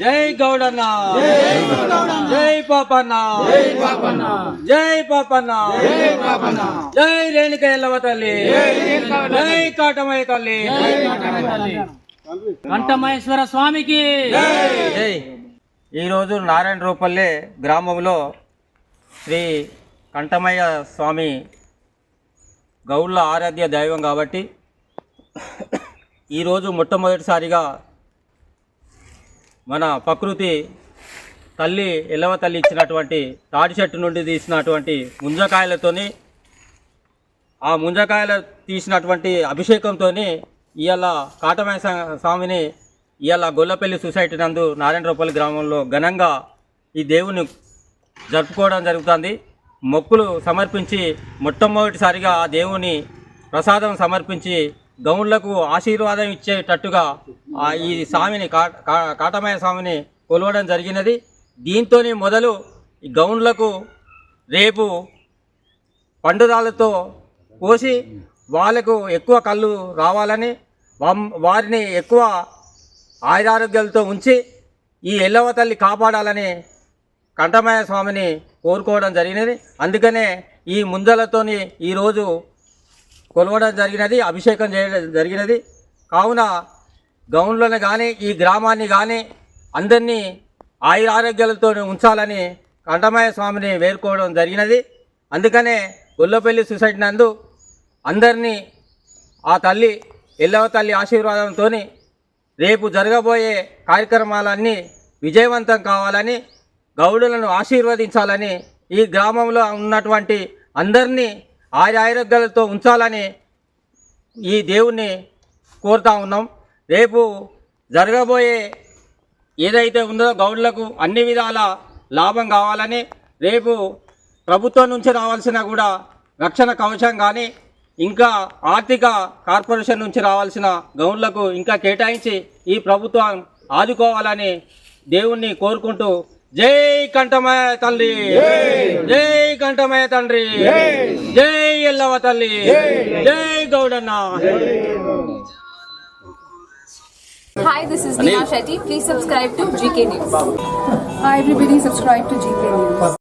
జై గౌడన్న. జై పాపన్న. జై పాపన్న. జై రేణుక ఎల్లవ తల్లి. జై కాటమయ్య తల్లి. కంఠమహేశ్వర స్వామికి. జై. ఈరోజు నారాయణ రూపల్లె గ్రామంలో శ్రీ కంఠమయ్య స్వామి గౌళ్ళ ఆరాధ్య దైవం కాబట్టి ఈరోజు మొట్టమొదటిసారిగా మన ప్రకృతి తల్లి ఎల్లవ తల్లి ఇచ్చినటువంటి తాటి చెట్టు నుండి తీసినటువంటి ముంజకాయలతోని ఆ ముంజకాయలు తీసినటువంటి అభిషేకంతో ఇవాళ కాటమయ సా- స్వామిని ఇవాళ గొల్లపల్లి సొసైటీ నందు నారాయణరావుపల్లి గ్రామంలో ఘనంగా ఈ దేవుని జరుపుకోవడం జరుగుతుంది. మొక్కులు సమర్పించి మొట్టమొదటిసారిగా ఆ దేవుని ప్రసాదం సమర్పించి గౌండ్లకు ఆశీర్వాదం ఇచ్చేటట్టుగా ఆ ఈ స్వామిని కా కా- కాటమయ స్వామిని కొలవడం జరిగినది. దీంతో మొదలు ఈ రేపు పండురాలతో కోసి వాళ్ళకు ఎక్కువ కళ్ళు రావాలని వారిని ఎక్కువ ఆయురారోగ్యాలతో ఉంచి ఈ ఎల్లవ తల్లి కాపాడాలని కంఠమయ స్వామిని కోరుకోవడం జరిగినది. అందుకనే ఈ ముందలతోని ఈరోజు కొలవడం జరిగినది అభిషేకం చేయడం జరిగినది. కావున గౌన్లను కానీ ఈ గ్రామాన్ని కానీ అందరినీ ఆయురారోగ్యాలతో ఉంచాలని కంఠమయ్య స్వామిని వేడుకోవడం జరిగినది. అందుకనే గొల్లపల్లి సొసైటీ నందు అందరినీ ఆ తల్లి ఎల్లవ తల్లి ఆశీర్వాదంతో రేపు జరగబోయే కార్యక్రమాలన్నీ విజయవంతం కావాలని గౌడులను ఆశీర్వదించాలని ఈ గ్రామంలో ఉన్నటువంటి అందరినీ ఆరోగ్యాలతో ఉంచాలని ఈ దేవుణ్ణి కోరుతా ఉన్నాం. రేపు జరగబోయే ఏదైతే ఉందో గౌడ్లకు అన్ని విధాల లాభం కావాలని రేపు ప్రభుత్వం నుంచి రావాల్సిన కూడా రక్షణ కవచం కానీ ఇంకా ఆర్థిక కార్పొరేషన్ నుంచి రావాల్సిన గౌన్లకు ఇంకా కేటాయించి ఈ ప్రభుత్వం ఆదుకోవాలని దేవుణ్ణి కోరుకుంటూ జై కంఠమయ తల్లి జై కంఠమయ తండ్రి జై ఎల్లవ తల్లి జై గౌడన్న Hi, this is Neha Shetty. Please subscribe to GK News. Hi everybody, subscribe to GK News.